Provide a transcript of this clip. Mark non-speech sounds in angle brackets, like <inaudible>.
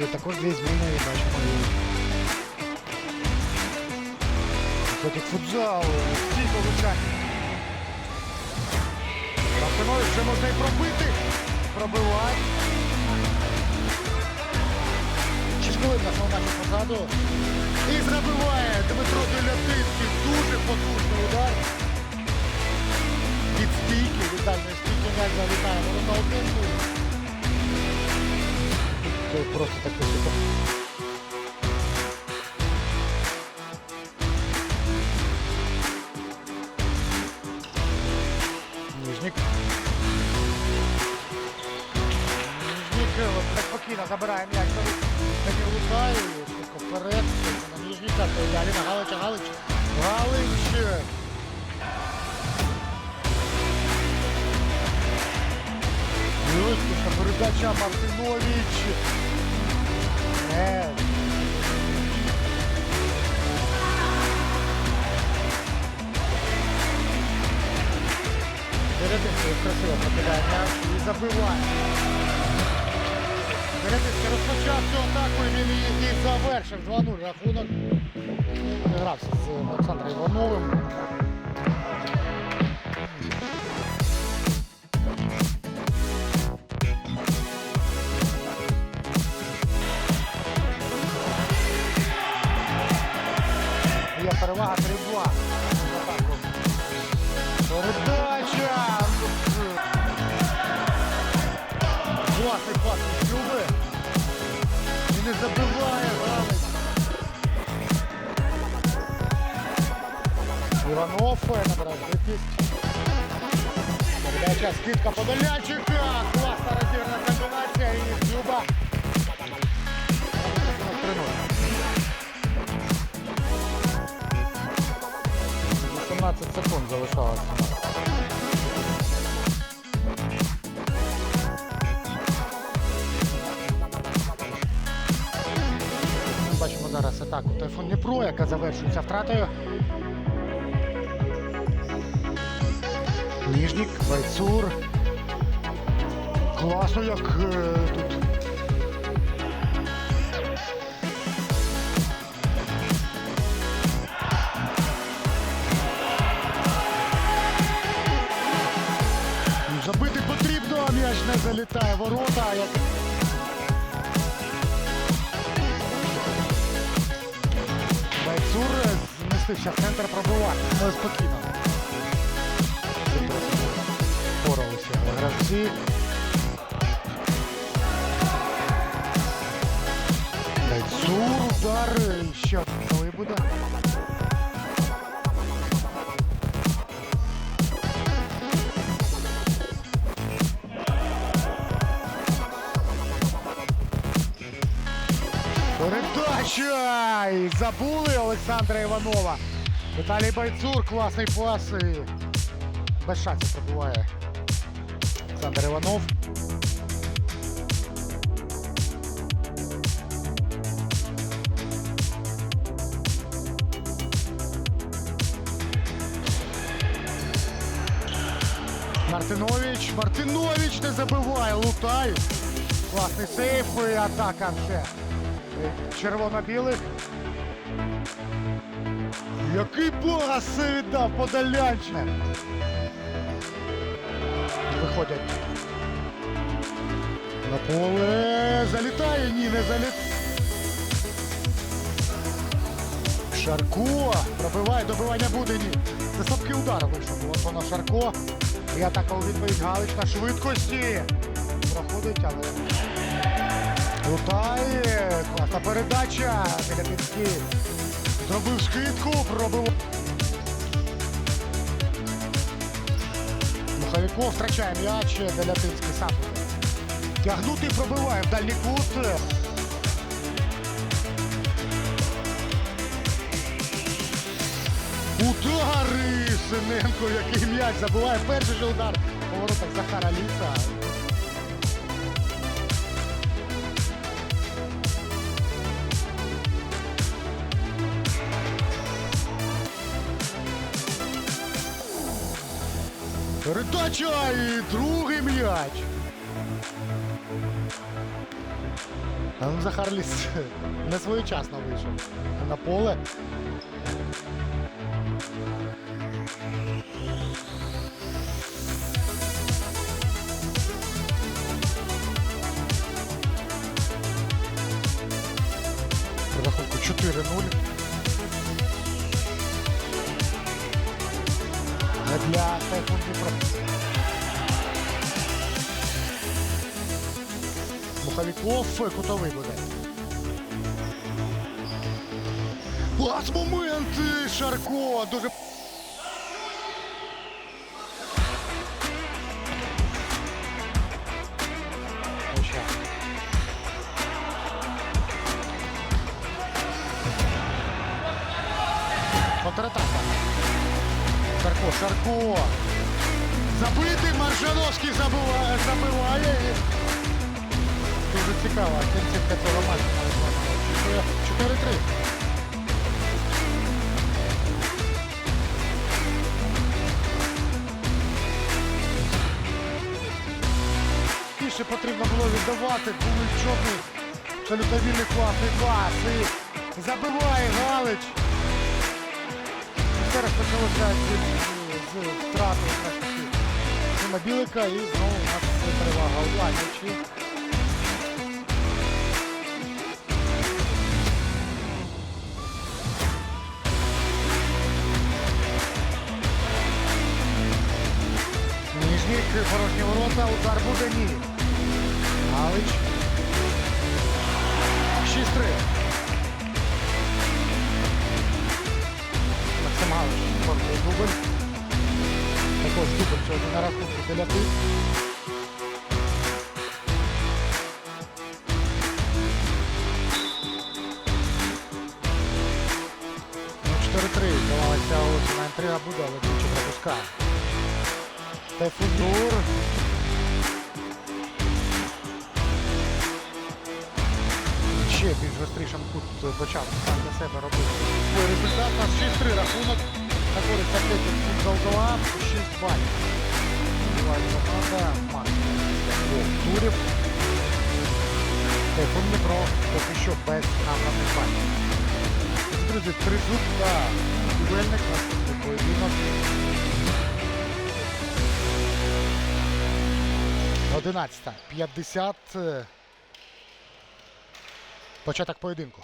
І також дві зміни і бачимо. Виходить футзал, стійко влучання. Рафинович вже можна і пробити. Пробиває. Шість хвилин на позаду. І забиває Дмитро Делятинський. Дуже потужний удар. Від стійки, від дальньої стійки м'яч залітає. Воно на один. Це просто такий супер. Ніжник. Ніжник е, так спокійно забирає м'яч. Не влучає, швидко вперед. На Ніжника, то далі на Галича, Галич. Галич. Після передача Мартинович. Е, Березинський красиво покидає і забиває. Березинський розпочав цю атаку і він її завершив 2-0 рахунок. Не грався з Олександром Івановим. Передача! Класний пас від Люби. І не забиває Галич. Іванов набирає швидкість. Передача, скидка Подолянчика. Класна розірна комбінація і Люба. 18 секунд залишалося. Ми Бачимо зараз атаку Тайфун Дніпро, яка завершується втратою. Ніжнік, Байцур. Класно, як е, тут. М'яч не залітає ворота. Як... Байцур змістився в центр пробувати. Але спокійно. Впоралися гравці. Байцур, удар. Ще буде. Передача! І забули Олександра Іванова. Віталій Байцур, класний пас. Без шансів пробуває Олександр Іванов. Мартинович. Мартинович не забиває. Лутай. Класний сейф і атака ще. Червоно-білих. Який пас віддав Подолянчик. Виходять. На поле. Залітає, ні, не залітає. Шарко пробиває, добивання буде ні. Це слабкий удар вийшов. От воно Шарко. І атака у відповідь Галич на швидкості. Проходить, але. Лутає. Класна передача. Телятинський зробив скидку, пробив. Михайліков втрачає м'яч. Делятинський сам. Тягнути пробиває в дальній кут. Удари! Синенко, який м'яч забиває перший же удар у воротах Захара Ліса. Передача другий м'яч. А ну, Захар Ліс <laughs> не своєчасно вийшов на поле. Рахунку 4-0. Для Дніпро. Муховіков кутовий буде. Клас моменти! Шарко! Дуже. Ну. Контратака. Шарко, Шарко. Забитий Маржановський забиває, забиває. Дуже цікаво, кінцівка цього матчу навіть 4-3. Більше потрібно було віддавати, були чорний, абсолютно вільний класний пас. І забиває Галич. Все розпочалося з, втрати Сима Білика і знову у нас перевага у Ланічі. Ніжній порожні ворота, удар буде ні. Галич. 6-3. Галич, дубль. Також дубль сьогодні на рахунку тих. Ну, 4-3. Здавалося, ось на інтрига буде, але двічі пропускає. Тайфудур. Ще більш гострішим кут почав сам для себе робити. Результат у нас 6-3 рахунок. Атлетів кут Золотова 6 балів. Буває команда максимум двох турів. Тайфун Дніпро поки що без набраних балів. Друзі, тризуб та дуельник наступний поєдинок. 11.50. Початок поєдинку.